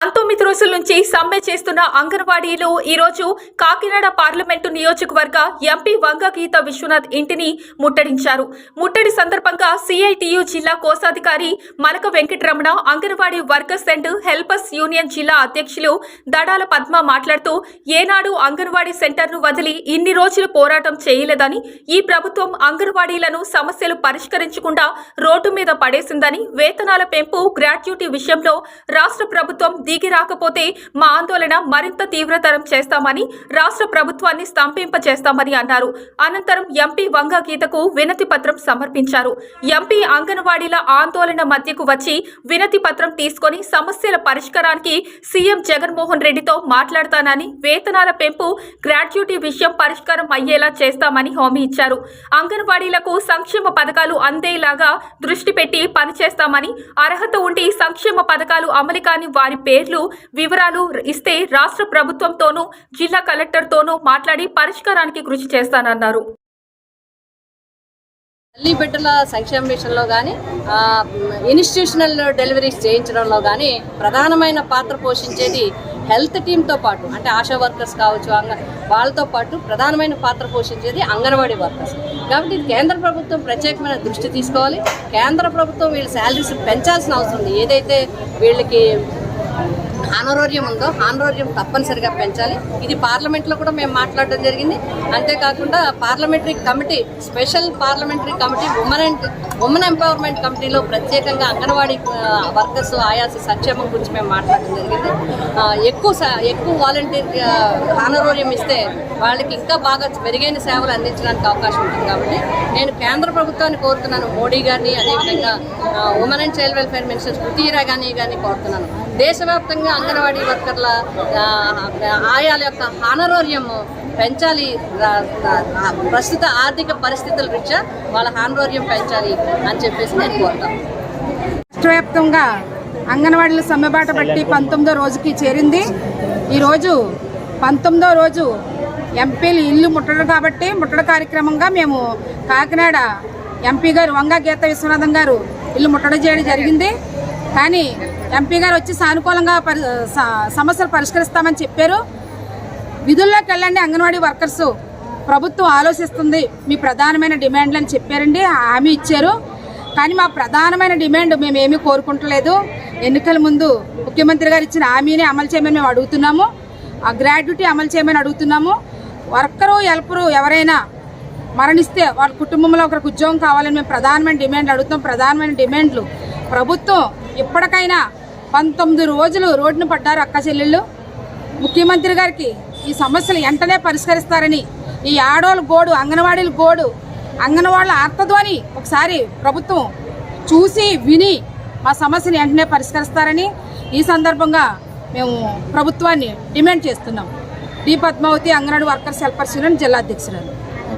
పంతొమ్మిది రోజుల నుంచి సమ్మె చేస్తున్న అంగన్వాడీలు ఈరోజు కాకినాడ పార్లమెంటు నియోజకవర్గ ఎంపీ వంగ గీత విశ్వనాథ్ ఇంటిని ముట్టడించారు. ముట్టడి సందర్భంగా సిఐటియు జిల్లా కోశాధికారి Malaka Venkataramana anganwadi workers and helpers union జిల్లా అధ్యక్షులు దడాల పద్మ మాట్లాడుతూ ఏనాడు అంగన్వాడీ సెంటర్ను వదిలి ఇన్ని రోజులు పోరాటం చేయలేదని ఈ ప్రభుత్వం అంగన్వాడీలను సమస్యలు పరిష్కరించకుండా రోడ్డు మీద పడేసిందని వేతనాల పెంపు గ్రాట్యుటీ విషయంలో రాష్ట్ర ప్రభుత్వం దిగి రాకపోతే మా ఆందోళన మరింత తీవ్రతరం చేస్తామని రాష్ట్ర ప్రభుత్వాన్ని స్తంభింపచేస్తామని అన్నారు. అనంతరం ఎంపీ వంగ గీతకు వినతి పత్రం సమర్పించారు. ఎంపీ అంగన్వాడీల ఆందోళన మధ్యకు వచ్చి వినతి పత్రం తీసుకొని సమస్యల పరిష్కారానికి సీఎం జగన్మోహన్ రెడ్డితో మాట్లాడతానని వేతనాల పెంపు గ్రాట్యుటీ విషయం పరిష్కారం అయ్యేలా చేస్తామని హామీ ఇచ్చారు. అంగన్వాడీలకు సంక్షేమ పథకాలు అందేలాగా దృష్టి పెట్టి పనిచేస్తామని అర్హత ఉండి సంక్షేమ పథకాలు అమలు కాని వారి పేర్లు వివరాలు ఇస్తే రాష్ట్ర ప్రభుత్వంతోనూ జిల్లా కలెక్టర్తోనూ మాట్లాడి పరిష్కారానికి కృషి చేస్తానన్నారు. తల్లి బిడ్డల సంక్షేమ విషయంలో కానీ ఇన్స్టిట్యూషనల్ డెలివరీస్ చేయించడంలో కానీ ప్రధానమైన పాత్ర పోషించేది హెల్త్ టీమ్తో పాటు అంటే ఆశా వర్కర్స్ కావచ్చు అంగ వాళ్ళతో పాటు ప్రధానమైన పాత్ర పోషించేది అంగన్వాడీ వర్కర్స్. కాబట్టి ఇది కేంద్ర ప్రభుత్వం ప్రత్యేకమైన దృష్టి తీసుకోవాలి. కేంద్ర ప్రభుత్వం వీళ్ళ శాలరీస్ పెంచాల్సిన అవసరం ఉంది. ఏదైతే వీళ్ళకి హానరోర్యం ఉందో హానరోర్యం తప్పనిసరిగా పెంచాలి. ఇది పార్లమెంట్లో కూడా మేము మాట్లాడడం జరిగింది. అంతేకాకుండా parliamentary committee special parliamentary committee women and women empowerment కంపెనీలో ప్రత్యేకంగా అంగన్వాడీ వర్కర్స్ ఆయాస సంక్షేమం గురించి మేము మాట్లాడడం జరిగింది. ఎక్కువ ఎక్కువ వాలంటీర్ ఆనరోర్యం ఇస్తే వాళ్ళకి ఇంకా బాగా మెరుగైన సేవలు అందించడానికి అవకాశం ఉంటుంది కాబట్టి నేను కేంద్ర ప్రభుత్వాన్ని కోరుతున్నాను. మోడీ గారిని అదేవిధంగా women and child welfare minister Smriti Irani గారిని కోరుతున్నాను. దేశవ్యాప్తంగా అంగన్వాడీ వర్కర్ల ఆయాల యొక్క హానరోర్యం పెంచాలి. ప్రస్తుత ఆర్థిక పరిస్థితుల రీత్యా వాళ్ళ హానరోర్యం పెంచాలి. అని చెప్పేసి నేను కోరుతాను రాష్ట్రవ్యాప్తంగా అంగన్వాడీల సమ్మెబాట బట్టి పంతొమ్మిదో రోజుకి చేరింది. ఈరోజు పంతొమ్మిదో రోజు ఎంపీలు ఇల్లు ముట్టడం కాబట్టి ముట్టడ కార్యక్రమంగా మేము కాకినాడ ఎంపీ గారు వంగ గీత విశ్వనాథం గారు ఇల్లు ముట్టడి చేయడం జరిగింది. కానీ ఎంపీ గారు వచ్చి సానుకూలంగా పరి సమస్యలు పరిష్కరిస్తామని చెప్పారు. విధుల్లోకి వెళ్ళండి అంగన్వాడీ వర్కర్సు. ప్రభుత్వం ఆలోచిస్తుంది మీ ప్రధానమైన డిమాండ్లు అని చెప్పారండి హామీ ఇచ్చారు. కానీ మా ప్రధానమైన డిమాండ్ మేము ఏమీ కోరుకుంటలేదు. ఎన్నికల ముందు ముఖ్యమంత్రి గారు ఇచ్చిన హామీని అమలు చేయమని మేము అడుగుతున్నాము. ఆ గ్రాడ్యుటీ అమలు చేయమని అడుగుతున్నాము. వర్కరు హెల్పరు ఎవరైనా మరణిస్తే వాళ్ళ కుటుంబంలో ఒకరికి ఉద్యోగం కావాలని మేము ప్రధానమైన డిమాండ్లు అడుగుతాం ప్రధానమైన డిమాండ్లు ప్రభుత్వం ఇప్పటికైనా పంతొమ్మిది రోజులు రోడ్డున పడ్డారు అక్క చెల్లెళ్ళు. ముఖ్యమంత్రి గారికి ఈ సమస్యలు వెంటనే పరిష్కరిస్తారని ఈ ఆడోళ్ళ గోడు అంగన్వాడీల గోడు అంగన్వాడీల ఆర్తధ్వని ఒకసారి ప్రభుత్వం చూసి విని మా సమస్యను వెంటనే పరిష్కరిస్తారని ఈ సందర్భంగా మేము ప్రభుత్వాన్ని డిమాండ్ చేస్తున్నాం. D Padmavathi anganwadi workers helpers union జిల్లా అధ్యక్షురాలు.